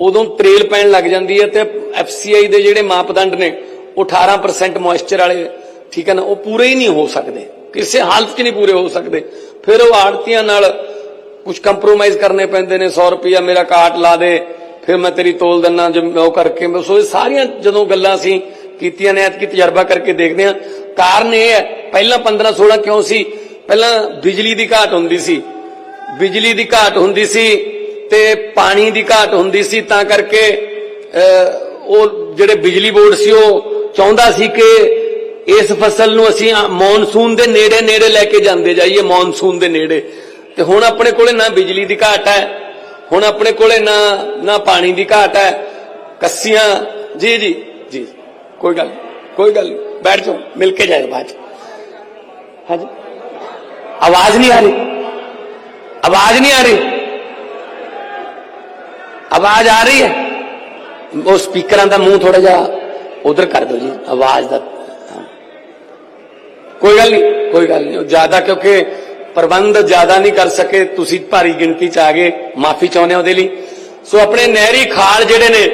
ਉਦੋਂ ਤਰੇਲ ਪੈਣ ਲੱਗ ਜਾਂਦੀ ਹੈ ਤੇ ਐਫਸੀਆਈ ਦੇ ਜਿਹੜੇ ਮਾਪਦੰਡ ਨੇ, ਉਹ 18% ਮੋਇਸਚਰ ਵਾਲੇ, ਠੀਕ ਹੈ ਨਾ, ਉਹ ਪੂਰੇ ਹੀ ਨਹੀਂ ਹੋ ਸਕਦੇ। ਕਿਸੇ ਹਾਲਤ 'ਚ ਨਹੀਂ ਪੂਰੇ ਹੋ ਸਕਦੇ। ਫਿਰ ਉਹ ਆੜਤੀਆਂ ਨਾਲ ਕੁਝ ਕੰਪਰੋਮਾਈਜ਼ ਕਰਨੇ ਪੈਂਦੇ ਨੇ 100 ਰੁਪਿਆ ਮੇਰਾ ਕਾਟ ਲਾ ਦੇ ਫਿਰ ਮੈਂ ਤੇਰੀ ਤੋਲ ਦਿੰਨਾ ਉਹ ਕਰਕੇ। ਸੋ ਇਹ ਸਾਰੀਆਂ ਜਦੋਂ ਗੱਲਾਂ ਅਸੀਂ ਕੀਤੀਆਂ ਨੇ ਐਤਕੀ ਤਜਰਬਾ ਕਰਕੇ ਦੇਖਦੇ ਹਾਂ। ਕਾਰਨ ਇਹ ਹੈ ਪਹਿਲਾਂ 15 16 ਕਿਉਂ ਸੀ? ਪਹਿਲਾਂ ਬਿਜਲੀ ਦੀ ਘਾਟ ਹੁੰਦੀ ਸੀ। ਬਿਜਲੀ ਦੀ ਘਾਟ ਹੁੰਦੀ ਸੀ ਤੇ ਪਾਣੀ ਦੀ ਘਾਟ ਹੁੰਦੀ ਸੀ ਤਾਂ ਕਰਕੇ ਅਹ, ਉਹ ਜਿਹੜੇ ਬਿਜਲੀ ਬੋਰਡ ਸੀ ਉਹ ਚਾਹੁੰਦਾ ਸੀ ਕਿ ਇਸ ਫਸਲ ਨੂੰ ਅਸੀਂ ਮੌਨਸੂਨ ਦੇ ਨੇੜੇ ਨੇੜੇ ਲੈ ਕੇ ਜਾਂਦੇ ਜਾਈਏ ਮੌਨਸੂਨ ਦੇ ਨੇੜੇ। ਤੇ ਹੁਣ ਆਪਣੇ ਕੋਲੇ ਨਾ ਬਿਜਲੀ ਦੀ ਘਾਟ ਹੈ ਹੁਣ ਆਪਣੇ ਕੋਲੇ ਨਾ ਨਾ ਪਾਣੀ ਦੀ ਘਾਟ ਹੈ। ਕੱਸੀਆਂ ਜੀ ਜੀ ਜੀ ਕੋਈ ਗੱਲ ਨਹੀਂ, ਕੋਈ ਗੱਲ ਨਹੀਂ, ਬੈਠ ਜਾਓ ਮਿਲ ਕੇ ਜਾਏ ਬਾਅਦ ਹਾਂਜੀ? ਆਵਾਜ਼ ਨਹੀਂ ਆ ਰਹੀ। ਆਵਾਜ਼ ਨਹੀਂ ਆ ਰਹੀ। ਆਵਾਜ਼ ਆ ਰਹੀ ਹੈ। ਉਹ ਸਪੀਕਰਾਂ ਦਾ ਮੂੰਹ ਥੋੜਾ ਜਿਹਾ ਉਧਰ ਕਰ ਦਿਓ ਜੀ ਆਵਾਜ਼ ਦਾ। ਕੋਈ ਗੱਲ ਨਹੀਂ ਕੋਈ ਗੱਲ ਨਹੀਂ ਉਹ ਜ਼ਿਆਦਾ ਕਿਉਂਕਿ ਪ੍ਰਬੰਧ ਜ਼ਿਆਦਾ ਨਹੀਂ ਕਰ ਸਕੇ, ਤੁਸੀਂ ਭਾਰੀ ਗਿਣਤੀ ਚ ਆ ਗਏ, ਮਾਫੀ ਚਾਹੁੰਦੇ ਹਾਂ ਉਹਦੇ ਲਈ। ਸੋ ਆਪਣੇ ਨਹਿਰੀ ਖਾਲ ਜਿਹੜੇ ਨੇ,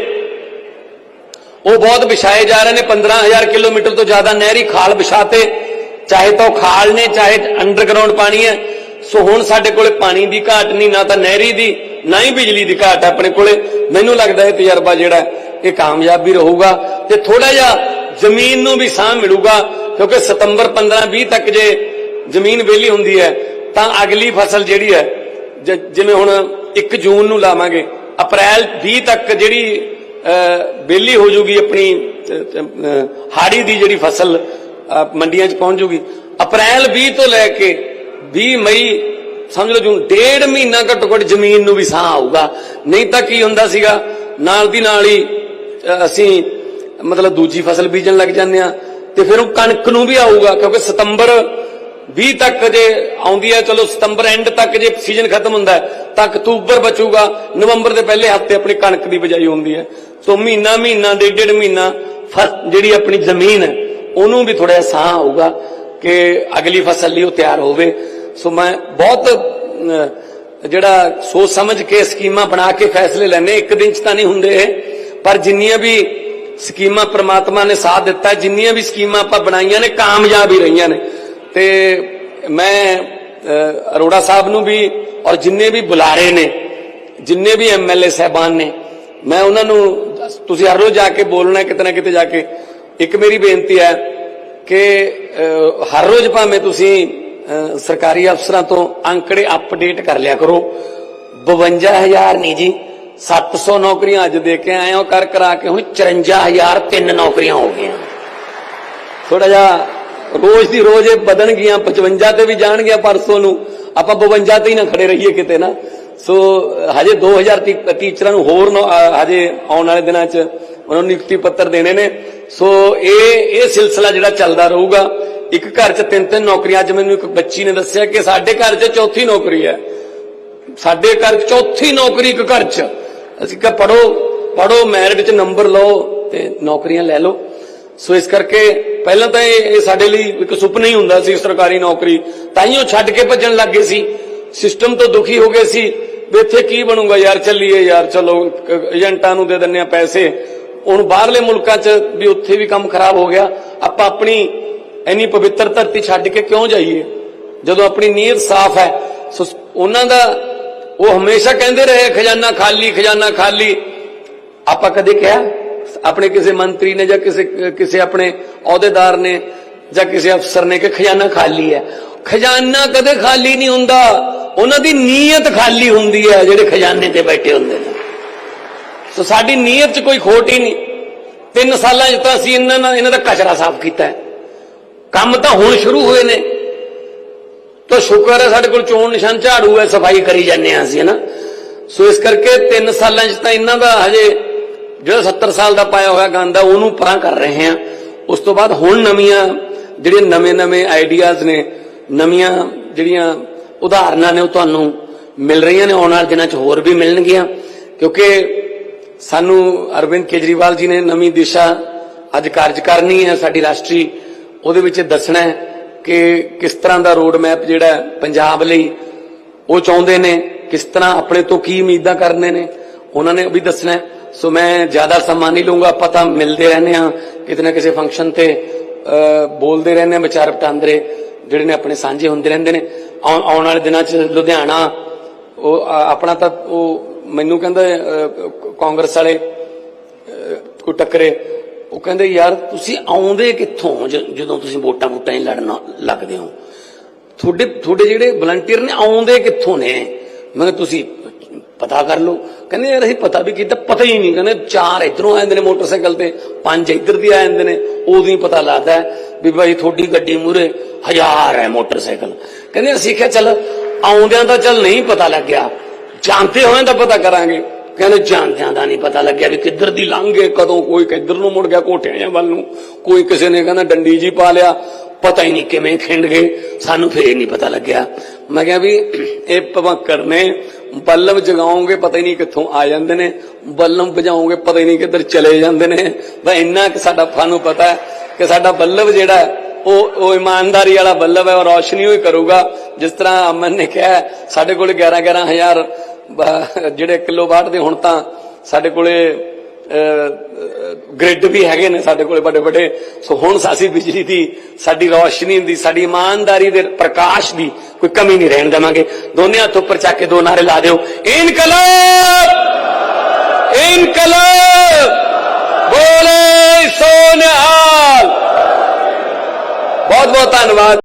ਉਹ ਬਹੁਤ ਵਿਛਾਏ ਜਾ ਰਹੇ ਨੇ 15000 ਕਿਲੋਮੀਟਰ ਤੋਂ ਜ਼ਿਆਦਾ ਨਹਿਰੀ ਖਾਲ ਵਿਛਾਤੇ, ਚਾਹੇ ਤਾਂ ਉਹ ਖਾਲ ਨੇ, ਚਾਹੇ ਅੰਡਰਗਰਾਉਂਡ ਪਾਣੀ ਹੈ। ਸੋ ਹੁਣ ਸਾਡੇ ਕੋਲੇ ਪਾਣੀ ਦੀ ਘਾਟ ਨਹੀਂ, ਨਾ ਤਾਂ ਨਹਿਰੀ ਦੀ, ਨਾ ਹੀ ਬਿਜਲੀ ਦੀ ਘਾਟ ਹੈ ਆਪਣੇ ਕੋਲੇ। ਮੈਨੂੰ ਲੱਗਦਾ ਇਹ ਤਜਰਬਾ ਜਿਹੜਾ ਇਹ ਕਾਮਯਾਬ ਵੀ ਰਹੂਗਾ ਤੇ ਥੋੜਾ ਜਿਹਾ ਜ਼ਮੀਨ ਨੂੰ ਵੀ ਸਾਹ ਮਿਲੂਗਾ, ਕਿਉਂਕਿ ਸਤੰਬਰ 15 20 ਤੱਕ ਜੇ ਜ਼ਮੀਨ ਵਿਹਲੀ ਹੁੰਦੀ ਹੈ ਤਾਂ ਅਗਲੀ ਫਸਲ ਜਿਹੜੀ ਹੈ ਜਿਵੇਂ ਹੁਣ 1 ਜੂਨ ਨੂੰ ਲਾਵਾਂਗੇ, ਅਪ੍ਰੈਲ 20 ਤੱਕ ਜਿਹੜੀ ਬੇਲੀ ਹੋ ਜੂਗੀ ਆਪਣੀ ਹਾੜੀ ਦੀ ਜਿਹੜੀ ਫਸਲ ਮੰਡੀਆਂ 'ਚ ਪਹੁੰਚ ਜੂਗੀ। ਅਪ੍ਰੈਲ 20 ਤੋਂ ਲੈ ਕੇ 20 ਮਈ, ਸਮਝ ਲਓ ਜੂਨ, ਡੇਢ ਮਹੀਨਾ ਘੱਟੋ ਘੱਟ ਜ਼ਮੀਨ ਨੂੰ ਵੀ ਸਾਹ ਆਊਗਾ। ਨਹੀਂ ਤਾਂ ਕੀ ਹੁੰਦਾ ਸੀਗਾ, ਨਾਲ ਦੀ ਨਾਲ ਹੀ ਅਸੀਂ ਮਤਲਬ ਦੂਜੀ ਫਸਲ ਬੀਜਣ ਲੱਗ ਜਾਂਦੇ ਆ ਤੇ ਫਿਰ ਉਹ ਕਣਕ ਨੂੰ ਵੀ ਆਊਗਾ, ਕਿਉਂਕਿ ਸਤੰਬਰ 20 ਤੱਕ ਜੇ ਆਉਂਦੀ ਹੈ ਚਲੋ ਸਤੰਬਰ ਐਂਡ ਤੱਕ ਜੇ ਸੀਜ਼ਨ ਖਤਮ ਹੁੰਦਾ ਤਾਂ ਅਕਤੂਬਰ ਬਚੂਗਾ। ਨਵੰਬਰ ਦੇ ਪਹਿਲੇ ਹਫ਼ਤੇ ਆਪਣੀ ਕਣਕ ਦੀ ਬਿਜਾਈ ਹੁੰਦੀ ਹੈ। ਸੋ ਮਹੀਨਾ ਮਹੀਨਾ ਡੇਢ ਡੇਢ ਮਹੀਨਾ ਜਿਹੜੀ ਆਪਣੀ ਜ਼ਮੀਨ ਹੈ ਉਹਨੂੰ ਵੀ ਥੋੜਾ ਸਾਹ ਆਊਗਾ ਕਿ ਅਗਲੀ ਫਸਲ ਲਈ ਉਹ ਤਿਆਰ ਹੋਵੇ। ਸੋ ਮੈਂ ਬਹੁਤ ਜਿਹੜਾ ਸੋਚ ਸਮਝ ਕੇ ਸਕੀਮਾਂ ਬਣਾ ਕੇ ਫੈਸਲੇ ਲੈਣੇ ਇੱਕ ਦਿਨ ਚ ਤਾਂ ਨਹੀਂ ਹੁੰਦੇ ਇਹ, ਪਰ ਜਿੰਨੀਆਂ ਵੀ ਸਕੀਮਾਂ ਪ੍ਰਮਾਤਮਾ ਨੇ ਸਾਥ ਦਿੱਤਾ ਜਿੰਨੀਆਂ ਵੀ ਸਕੀਮਾਂ ਆਪਾਂ ਬਣਾਈਆਂ ਨੇ ਕਾਮਯਾਬ ਹੀ ਰਹੀਆਂ ਨੇ। ਤੇ ਮੈਂ ਅਰੋੜਾ ਸਾਹਿਬ ਨੂੰ ਵੀ ਔਰ ਜਿੰਨੇ ਵੀ ਬੁਲਾਰੇ ਨੇ, ਜਿੰਨੇ ਵੀ ਐਮਐਲਏ ਸਹਿਬਾਨ ਨੇ, ਮੈਂ ਉਹਨਾਂ ਨੂੰ ਤੁਸੀਂ ਹਰ ਰੋਜ਼ ਜਾ ਕੇ ਬੋਲਣਾ ਹੈ ਕਿਤੇ ਨਾ ਕਿਤੇ ਜਾ ਕੇ। ਇੱਕ ਮੇਰੀ ਬੇਨਤੀ ਹੈ ਕਿ ਹਰ ਰੋਜ਼ ਭਾਵੇਂ ਤੁਸੀਂ ਸਰਕਾਰੀ ਅਫਸਰਾਂ ਤੋਂ ਅੰਕੜੇ ਅਪਡੇਟ ਕਰ ਲਿਆ ਕਰੋ। 52000 ਨਹੀਂ ਜੀ 700 ਨੌਕਰੀਆਂ ਅੱਜ ਦੇ ਕੇ ਆਏ ਹਾਂ, ਕਰ ਕਰਾ ਕੇ ਹੁਣ 54000 ਤਿੰਨ ਨੌਕਰੀਆਂ ਹੋ ਗਈਆਂ। ਥੋੜਾ ਜਿਹਾ ਰੋਜ਼ ਦੀ ਰੋਜ਼ ਇਹ ਵਧਣ ਗਈਆਂ 55 ਤੇ ਵੀ ਜਾਣ ਗਿਆ ਪਰਸੋਂ ਨੂੰ। ਆਪਾਂ 52 ਤੇ ਹੀ ਨਾ ਖੜੇ ਰਹੀਏ ਕਿਤੇ ਨਾ। ਸੋ, ਹਜੇ 2000 ਟੀ- ਟੀਚਰਾਂ ਨੂੰ ਹੋਰ ਹਜੇ ਆਉਣ ਵਾਲੇ ਦਿਨਾਂ 'ਚ ਉਹਨਾਂ ਨੂੰ ਨਿਯੁਕਤੀ ਪੱਤਰ ਦੇਣੇ ਨੇ। ਸੋ, ਇਹ ਇਹ ਸਿਲਸਿਲਾ ਜਿਹੜਾ ਚੱਲਦਾ ਰਹੂਗਾ, ਇੱਕ ਘਰ 'ਚ ਤਿੰਨ ਤਿੰਨ ਨੌਕਰੀਆਂ, ਅੱਜ ਮੈਨੂੰ ਇੱਕ ਬੱਚੀ ਨੇ ਦੱਸਿਆ ਕਿ ਸਾਡੇ ਘਰ 'ਚ ਚੌਥੀ ਨੌਕਰੀ ਹੈ। ਸਾਡੇ ਘਰ ਚੌਥੀ ਨੌਕਰੀ ਇੱਕ ਘਰ 'ਚ। ਅਸੀਂ ਕਿਹਾ ਪੜੋ ਪੜੋ ਮੈਰਿਟ 'ਚ ਨੰਬਰ ਲਓ ਤੇ ਨੌਕਰੀਆਂ ਲੈ ਲਓ। ਸੋ, ਇਸ ਕਰਕੇ ਪਹਿਲਾਂ ਤਾਂ ਇਹ ਸਾਡੇ ਲਈ ਇੱਕ ਸੁਪਨਾ ਹੀ ਹੁੰਦਾ ਸੀ ਸਰਕਾਰੀ ਨੌਕਰੀ। ਤਾਈਓ ਛੱਡ ਕੇ ਭੱਜਣ ਲੱਗ ਗਏ ਸੀ। ਸਿਸਟਮ ਤੋਂ ਦੁਖੀ ਹੋ ਗਏ ਸੀ। ਵੀ ਇੱਥੇ ਕੀ ਬਣੂਗਾ? ਯਾਰ ਚੱਲੀਏ, ਯਾਰ ਚਲੋ ਏਜੰਟਾਂ ਨੂੰ ਦੇ ਦਿੰਨੇ ਆ ਪੈਸੇ। ਹੁਣ ਬਾਹਰਲੇ ਮੁਲਕਾਂ 'ਚ ਵੀ ਉੱਥੇ ਵੀ ਕੰਮ ਖਰਾਬ ਹੋ ਗਿਆ। ਆਪਾਂ ਆਪਣੀ ਇੰਨੀ ਪਵਿੱਤਰ ਧਰਤੀ ਛੱਡ ਕੇ ਕਿਉਂ ਜਾਈਏ? ਜਦੋਂ ਆਪਣੀ ਨੀਅਤ ਸਾਫ਼ ਹੈ ਉਹਨਾਂ ਦਾ ਉਹ ਹਮੇਸ਼ਾ ਕਹਿੰਦੇ ਰਹੇ, ਖਜ਼ਾਨਾ ਖਾਲੀ ਖਜ਼ਾਨਾ ਖਾਲੀ। ਆਪਾਂ ਕਦੇ ਕਿਹਾ? ਆਪਣੇ ਕਿਸੇ ਮੰਤਰੀ ਨੇ ਜਾਂ ਕਿਸੇ ਕਿਸੇ ਆਪਣੇ ਅਹੁਦੇਦਾਰ ਨੇ ਜਾਂ ਕਿਸੇ ਅਫਸਰ ਨੇ ਕਿ ਖਜ਼ਾਨਾ ਖਾਲੀ ਹੈ। ਖਜ਼ਾਨਾ ਕਦੇ ਖਾਲੀ ਨਹੀਂ ਹੁੰਦਾ। ਉਹਨਾਂ ਦੀ ਨੀਅਤ ਖਾਲੀ ਹੁੰਦੀ ਹੈ ਜਿਹੜੇ ਖਜ਼ਾਨੇ ਤੇ ਬੈਠੇ ਹੁੰਦੇ ਨੇ। ਸੋ ਸਾਡੀ ਨੀਅਤ 'ਚ ਕੋਈ ਖੋਟ ਹੀ ਨਹੀਂ। ਤਿੰਨ ਸਾਲਾਂ 'ਚ ਤਾਂ ਅਸੀਂ ਇਹਨਾਂ ਨਾਲ, ਇਹਨਾਂ ਦਾ ਕਚਰਾ ਸਾਫ਼ ਕੀਤਾ ਹੈ। ਕੰਮ ਤਾਂ ਹੁਣ ਸ਼ੁਰੂ ਹੋਏ ਨੇ। ਤਾਂ ਸ਼ੁਕਰ ਹੈ ਸਾਡੇ ਕੋਲ ਚੋਣ ਨਿਸ਼ਾਨ ਝਾੜੂ ਹੈ, ਸਫ਼ਾਈ ਕਰੀ ਜਾਂਦੇ ਆ ਅਸੀਂ ਹਨਾ ਸੋ ਇਸ ਕਰਕੇ 3 ਸਾਲਾਂ 'ਚ ਤਾਂ ਇਹਨਾਂ ਦਾ ਹਜੇ ਜਿਹੜਾ 70 ਸਾਲ ਦਾ ਪਾਇਆ ਹੋਇਆ ਗੰਦ ਆ, ਉਹਨੂੰ ਪਰਾਂ ਕਰ ਰਹੇ ਆ ਉਸ ਤੋਂ ਬਾਅਦ ਹੁਣ ਨਵੀਆਂ ਜਿਹੜੇ ਨਵੇਂ-ਨਵੇਂ ਆਈਡੀਆਜ਼ ਨੇ, ਨਵੀਆਂ ਜਿਹੜੀਆਂ ਉਦਾਹਰਨਾਂ ਨੇ ਉਹ ਤੁਹਾਨੂੰ ਮਿਲ ਰਹੀਆਂ ਨੇ, ਆਉਣ ਵਾਲੇ ਦਿਨਾਂ 'ਚ ਹੋਰ ਵੀ ਮਿਲਣਗੀਆਂ। ਕਿਉਂਕਿ ਸਾਨੂੰ ਅਰਵਿੰਦ ਕੇਜਰੀਵਾਲ ਜੀ ਨੇ ਨਵੀਂ ਦਿਸ਼ਾ ਅੱਜ ਕਾਰਜ ਕਰਨੀ ਹੈ ਸਾਡੀ ਰਾਸ਼ਟਰੀ। ਉਹਦੇ ਵਿੱਚ ਦੱਸਣਾ ਹੈ ਕਿ ਕਿਸ ਤਰ੍ਹਾਂ ਦਾ ਰੋਡ ਮੈਪ ਜਿਹੜਾ ਪੰਜਾਬ ਲਈ ਉਹ ਚਾਹੁੰਦੇ ਨੇ, ਕਿਸ ਤਰ੍ਹਾਂ ਆਪਣੇ ਤੋਂ ਕੀ ਉਮੀਦਾਂ ਕਰਨੇ ਨੇ। ਉਹਨਾਂ ਨੇ ਵੀ ਦੱਸਣਾ ਹੈ। ਸੋ ਮੈਂ ਜ਼ਿਆਦਾ ਸਮਾਂ ਨਹੀਂ ਲਊਂਗਾ ਆਪਾਂ ਮਿਲਦੇ ਰਹਿੰਦੇ ਆ ਕਿਤੇ ਕਿਸੇ ਫੰਕਸ਼ਨ ਤੇ ਬੋਲਦੇ ਰਹਿੰਦੇ ਆ ਵਿਚਾਰ ਵਟਾਂਦਰੇ ਜਿਹੜੇ ਨੇ ਆਪਣੇ ਸਾਂਝੇ ਹੁੰਦੇ ਰਹਿੰਦੇ ਨੇ। ਆਉਣ ਵਾਲੇ ਦਿਨਾਂ 'ਚ ਲੁਧਿਆਣਾ ਉਹ ਆਪਣਾ ਤਾਂ ਉਹ ਮੈਨੂੰ ਕਹਿੰਦਾ ਕਾਂਗਰਸ ਵਾਲੇ ਅਹ, ਕੋਈ ਟੱਕਰੇ ਉਹ ਕਹਿੰਦੇ ਯਾਰ ਤੁਸੀਂ ਆਉਂਦੇ ਕਿੱਥੋਂ ਜਦੋਂ ਤੁਸੀਂ ਵੋਟਾਂ ਵੋਟਾਂ ਹੀ ਲੜਨ ਲੱਗਦੇ ਹੋ? ਤੁਹਾਡੇ ਤੁਹਾਡੇ ਜਿਹੜੇ ਵਲੰਟੀਅਰ ਨੇ ਆਉਂਦੇ ਕਿੱਥੋਂ ਨੇ? ਮੈਂ ਤੁਸੀਂ ਪਤਾ ਕਰ ਲਓ ਕਹਿੰਦੇ ਯਾਰ ਅਸੀਂ ਪਤਾ ਵੀ ਕੀਤਾ ਪਤਾ ਹੀ ਨਹੀਂ। ਕਹਿੰਦੇ ਚਾਰ ਇਧਰੋਂ ਆ ਨੇ ਮੋਟਰਸਾਈਕਲ ਤੇ, ਪੰਜ ਇੱਧਰ ਦੀ ਆ ਨੇ, ਉਦੋਂ ਹੀ ਪਤਾ ਲੱਗਦਾ ਵੀ ਭਾਈ ਤੁਹਾਡੀ ਗੱਡੀ ਮੂਰੇ ਹਜ਼ਾਰ ਹੈ ਮੋਟਰਸਾਈਕਲ। ਕਹਿੰਦੇ ਅਸੀਂ ਕਿਹਾ ਚੱਲ ਆਉਂਦਿਆਂ ਦਾ ਚੱਲ ਨਹੀਂ ਪਤਾ ਲੱਗਿਆ। ਜਾਂਦੇ ਹੋਏ ਤਾਂ ਪਤਾ ਕਰਾਂਗੇ। ਕਹਿੰਦੇ ਜਾਂਦਿਆਂ ਦਾ ਨਹੀਂ ਪਤਾ ਲੱਗਿਆ ਵੀ ਕਿੱਧਰ ਦੀ ਲੰਘ ਗਏ, ਕਦੋਂ ਕੋਈ ਕਿੱਧਰ ਨੂੰ ਮੁੜ ਗਿਆ, ਕੋਠਿਆਂ ਵੱਲ ਨੂੰ। ਕੋਈ ਕਿਸੇ ਨੇ ਕਹਿੰਦਾ ਡੰਡੀ ਜੀ ਪਾ ਲਿਆ, ਪਤਾ ਹੀ ਨਹੀਂ ਕਿਵੇਂ ਖਿੰਡ ਗਏ, ਸਾਨੂੰ ਫੇਰ ਨਹੀਂ ਪਤਾ ਲੱਗਿਆ। ਮੈਂ ਕਿਹਾ ਵੀ ਇਹ ਭਵੰਕਰ ਨੇ ਬੱਲਬ ਜਗਾਉਂਗੇ, ਪਤਾ ਹੀ ਨਹੀਂ ਕਿੱਥੋਂ ਆ ਜਾਂਦੇ ਨੇ। ਬੱਲਬ ਵਜਾਉਂਗੇ, ਪਤਾ ਹੀ ਨਹੀਂ ਕਿੱਧਰ ਚਲੇ ਜਾਂਦੇ ਨੇ। ਬਸ ਇੰਨਾ ਕਿ ਸਾਡਾ ਸਾਨੂੰ ਪਤਾ ਕਿ ਸਾਡਾ ਬੱਲਬ ਜਿਹੜਾ ਉਹ ਉਹ ਇਮਾਨਦਾਰੀ ਵਾਲਾ ਬੱਲਬ ਹੈ ਔਰ ਰੌਸ਼ਨੀ ਹੀ ਕਰੂਗਾ। ਜਿਸ ਤਰ੍ਹਾਂ ਅਮਨ ਨੇ ਕਿਹਾ, ਸਾਡੇ ਕੋਲ 11 11000 ਜਿਹੜੇ ਕਿਲੋ ਵਾਟ ਦੇ ਹੁਣ ਤਾਂ ਸਾਡੇ ਕੋਲੇ ਗ੍ਰਿਡ ਵੀ ਹੈਗੇ ਨੇ ਸਾਡੇ ਕੋਲੇ ਵੱਡੇ ਵੱਡੇ। ਸੋ ਹੁਣ ਸਾਸੀ ਬਿਜਲੀ ਦੀ, ਸਾਡੀ ਰੌਸ਼ਨੀ ਦੀ, ਸਾਡੀ ਇਮਾਨਦਾਰੀ ਦੇ ਪ੍ਰਕਾਸ਼ ਦੀ ਕੋਈ ਕਮੀ ਨਹੀਂ ਰਹਿਣ ਦੇਵਾਂਗੇ ਦੋਨੇ ਹੱਥ ਉੱਪਰ ਚੱਕ ਕੇ ਦੋ ਨਾਰੇ ਲਾ ਦਿਓ ਇਨਕਲਾਬ ਇਨਕਲਾਬ ਬੋਲੇ ਸੋਨਿਹਾਲ ਬਹੁਤ ਬਹੁਤ ਧੰਨਵਾਦ